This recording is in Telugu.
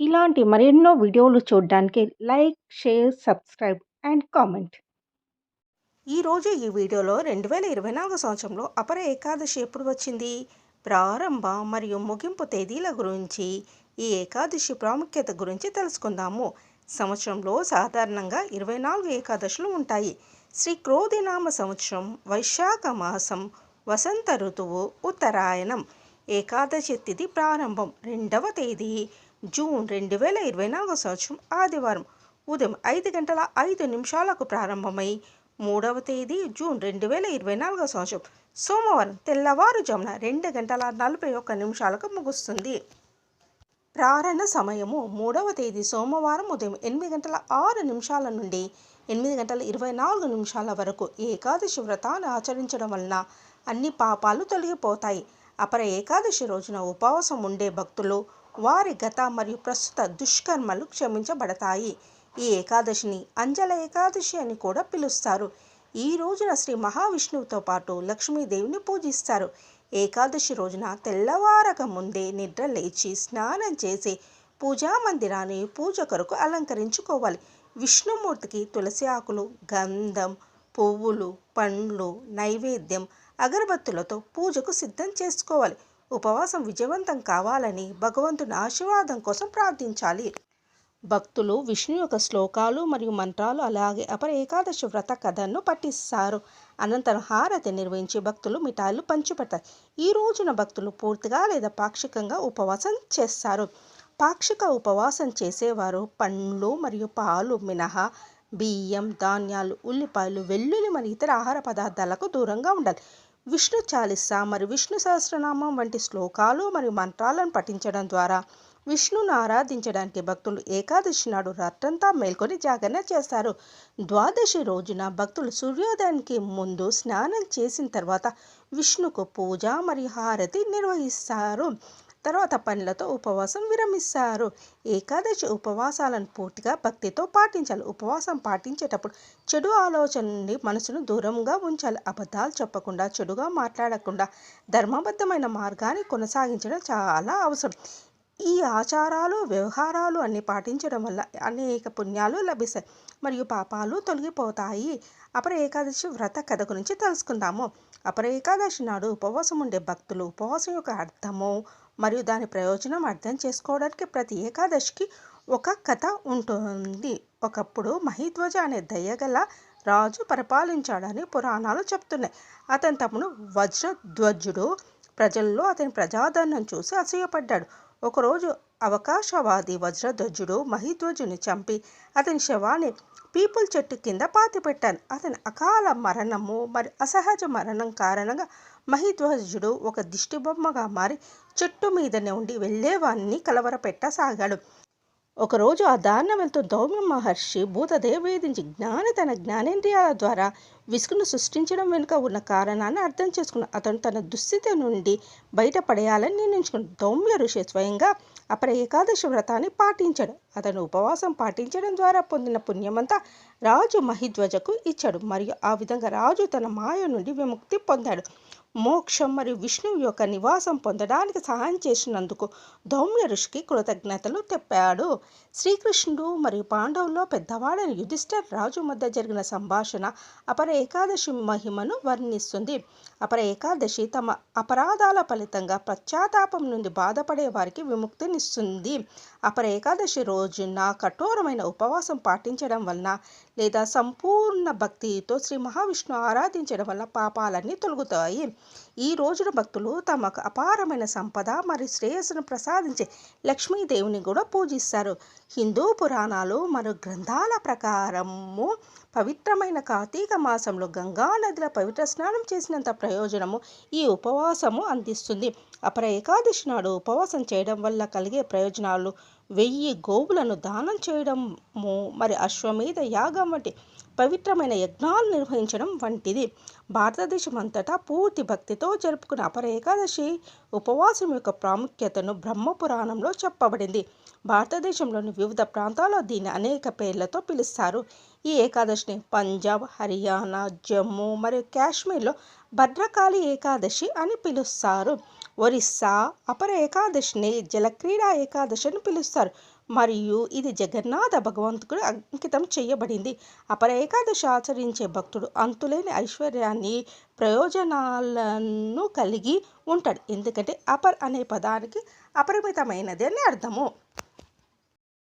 ఇలాంటి మరెన్నో వీడియోలు చూడడానికి like, share, subscribe and comment. ఈరోజు ఈ వీడియోలో రెండు వేల ఇరవై నాలుగు సంవత్సరంలో అపర ఏకాదశి ఎప్పుడు వచ్చింది? ప్రారంభ మరియు ముగింపు తేదీల గురించి ఈ ఏకాదశి ప్రాముఖ్యత గురించి తెలుసుకుందాము. సంవత్సరంలో సాధారణంగా ఇరవై నాలుగు ఏకాదశులు ఉంటాయి. శ్రీ క్రోధినామ సంవత్సరం వైశాఖ మాసం వసంత ఋతువు ఉత్తరాయణం. ఏకాదశి తిథి ప్రారంభం రెండవ తేదీ. జూన్ రెండు వేల ఇరవై నాలుగో సంవత్సరం ఆదివారం ఉదయం ఐదు గంటల ఐదు నిమిషాలకు ప్రారంభమై మూడవ తేదీ జూన్ రెండు వేల ఇరవై నాలుగో సంవత్సరం సోమవారం తెల్లవారుజామున రెండు గంటల నలభై ఒక్క నిమిషాలకు ముగుస్తుంది. ప్రారణ సమయము మూడవ తేదీ సోమవారం ఉదయం ఎనిమిది గంటల ఆరు నిమిషాల నుండి ఎనిమిది గంటల ఇరవై నాలుగు నిమిషాల వరకు ఏకాదశి వ్రతాన్ని ఆచరించడం వలన అన్ని పాపాలు తొలగిపోతాయి. అపర ఏకాదశి రోజున ఉపవాసం ఉండే భక్తులు వారి గత మరియు ప్రస్తుత దుష్కర్మలు క్షమించబడతాయి. ఈ ఏకాదశిని అంజల ఏకాదశి అని కూడా పిలుస్తారు. ఈ రోజున శ్రీ మహావిష్ణువుతో పాటు లక్ష్మీదేవిని పూజిస్తారు. ఏకాదశి రోజున తెల్లవారక ముందే నిద్ర లేచి స్నానం చేసి పూజా మందిరాన్ని పూజ కొరకు అలంకరించుకోవాలి. విష్ణుమూర్తికి తులసి ఆకులు గంధం పువ్వులు పండ్లు నైవేద్యం అగరబత్తులతో పూజకు సిద్ధం చేసుకోవాలి. ఉపవాసం విజయవంతం కావాలని భగవంతుని ఆశీర్వాదం కోసం ప్రార్థించాలి. భక్తులు విష్ణు యొక్క శ్లోకాలు మరియు మంత్రాలు అలాగే అపర ఏకాదశి వ్రత కథను పఠిస్తారు. అనంతరం హారతి నిర్వహించి భక్తులు మిఠాయిలు పంచిపెడతారు. ఈ రోజున భక్తులు పూర్తిగా లేదా పాక్షికంగా ఉపవాసం చేస్తారు. పాక్షిక ఉపవాసం చేసేవారు పండ్లు మరియు పాలు మినహా బియ్యం ధాన్యాలు ఉల్లిపాయలు వెల్లుల్లి మరియు ఇతర ఆహార పదార్థాలకు దూరంగా ఉండాలి. విష్ణు చాలిస్స మరియు విష్ణు సహస్రనామం వంటి శ్లోకాలు మరియు మంత్రాలను పఠించడం ద్వారా విష్ణును ఆరాధించడానికి భక్తులు ఏకాదశి నాడు రాత్రంతా మేల్కొని జాగరణ చేస్తారు. ద్వాదశి రోజున భక్తులు సూర్యోదయానికి ముందు స్నానం చేసిన తర్వాత విష్ణుకు పూజ మరియు హారతి నిర్వహిస్తారు. తర్వాత పనులతో ఉపవాసం విరమిస్తారు. ఏకాదశి ఉపవాసాలను పూర్తిగా భక్తితో పాటించాలి. ఉపవాసం పాటించేటప్పుడు చెడు ఆలోచన నుండి మనసును దూరంగా ఉంచాలి. అబద్ధాలు చెప్పకుండా చెడుగా మాట్లాడకుండా ధర్మబద్ధమైన మార్గాన్ని కొనసాగించడం చాలా అవసరం. ఈ ఆచారాలు వ్యవహారాలు అన్ని పాటించడం వల్ల అనేక పుణ్యాలు లభిస్తాయి. మరియు పాపాలు తొలగిపోతాయి. అపర ఏకాదశి వ్రత కథ గురించి తెలుసుకుందాము. అపర ఏకాదశి నాడు ఉపవాసం ఉండే భక్తులు ఉపవాసం యొక్క అర్థము మరియు దాని ప్రయోజనం అర్థం చేసుకోవడానికి ప్రతి ఏకాదశికి ఒక కథ ఉంటుంది. ఒకప్పుడు మహిధ్వజ అనే దయ్యగల రాజు పరిపాలించాడని పురాణాలు చెప్తున్నాయి. అతని తమ్ముడు వజ్రధ్వజుడు. ప్రజల్లో అతని ప్రజాదరణను చూసి అసూయపడ్డాడు. ఒకరోజు అవకాశవాది వజ్రధ్వజుడు మహిధ్వజుని చంపి అతని శవాన్ని పీపుల్ చెట్టు కింద పాతిపెట్టాను. అతని అకాల మరణము మరి అసహజ మరణం కారణంగా మహిధ్వజుడు ఒక దిష్టిబొమ్మగా మారి చెట్టు మీదనే ఉండి వెళ్ళేవాన్ని కలవరపెట్టసాగాడు ఒకరోజు ఆ దారిన దౌమ్య మహర్షి భూతదేవేదించి జ్ఞాని తన జ్ఞానేంద్రియాల ద్వారా విసుగును సృష్టించడం వెనుక ఉన్న కారణాన్ని అర్థం చేసుకున్న అతను తన దుస్థితి నుండి బయటపడేయాలని నిర్ణయించుకున్నాడు. దౌమ్య ఋషి స్వయంగా అపర ఏకాదశి వ్రతాన్ని పాటించాడు. అతను ఉపవాసం పాటించడం ద్వారా పొందిన పుణ్యమంతా రాజు మహిధ్వజకు ఇచ్చాడు. మరియు ఆ విధంగా రాజు తన మాయ నుండి విముక్తి పొందాడు. మోక్షం మరియు విష్ణువు యొక్క నివాసం పొందడానికి సహాయం చేసినందుకు దౌమ్య ఋషికి కృతజ్ఞతలు తెప్పాడు శ్రీకృష్ణుడు మరియు పాండవుల్లో పెద్దవాడని యుధిష్ఠర్ రాజు మధ్య జరిగిన సంభాషణ అపర ఏకాదశి మహిమను వర్ణిస్తుంది. అపర ఏకాదశి తమ అపరాధాల ఫలితంగా పశ్చాత్తాపం నుండి బాధపడే వారికి విముక్తినిస్తుంది. అపర ఏకాదశి రోజున కఠోరమైన ఉపవాసం పాటించడం వలన లేదా సంపూర్ణ భక్తితో శ్రీ మహావిష్ణు ఆరాధించడం వల్ల పాపాలన్నీ తొలగుతాయి. ఈ రోజున భక్తులు తమకు అపారమైన సంపద మరియు శ్రేయస్సును ప్రసాదించే లక్ష్మీదేవిని కూడా పూజిస్తారు. హిందూ పురాణాలు మరియు గ్రంథాల ప్రకారము పవిత్రమైన కార్తీక మాసంలో గంగా నదిలో పవిత్ర స్నానం చేసినంత ప్రయోజనము ఈ ఉపవాసము అందిస్తుంది. అపర ఏకాదశి నాడు ఉపవాసం చేయడం వల్ల కలిగే ప్రయోజనాలు వెయ్యి గోవులను దానం చేయడము మరి అశ్వమేధ యాగం వంటి పవిత్రమైన యజ్ఞాలు నిర్వహించడం వంటిది. భారతదేశం అంతటా పూర్తి భక్తితో జరుపుకున్న అపర ఏకాదశి ఉపవాసం యొక్క ప్రాముఖ్యతను బ్రహ్మపురాణంలో చెప్పబడింది. భారతదేశంలోని వివిధ ప్రాంతాల్లో దీన్ని అనేక పేర్లతో పిలుస్తారు. ఈ ఏకాదశిని పంజాబ్ హర్యానా జమ్మూ మరియు కాశ్మీర్లో భద్రకాళి ఏకాదశి అని పిలుస్తారు. ఒరిస్సా అపర ఏకాదశిని జలక్రీడా ఏకాదశి అని పిలుస్తారు. మరియు ఇది జగన్నాథ భగవంతుడు అంకితం చేయబడింది. అపర ఏకాదశి ఆచరించే భక్తుడు అంతులేని ఐశ్వర్యాన్ని ప్రయోజనాలను కలిగి ఉంటాడు. ఎందుకంటే అపర్ అనే పదానికి అపరిమితమైనది అని అర్థము.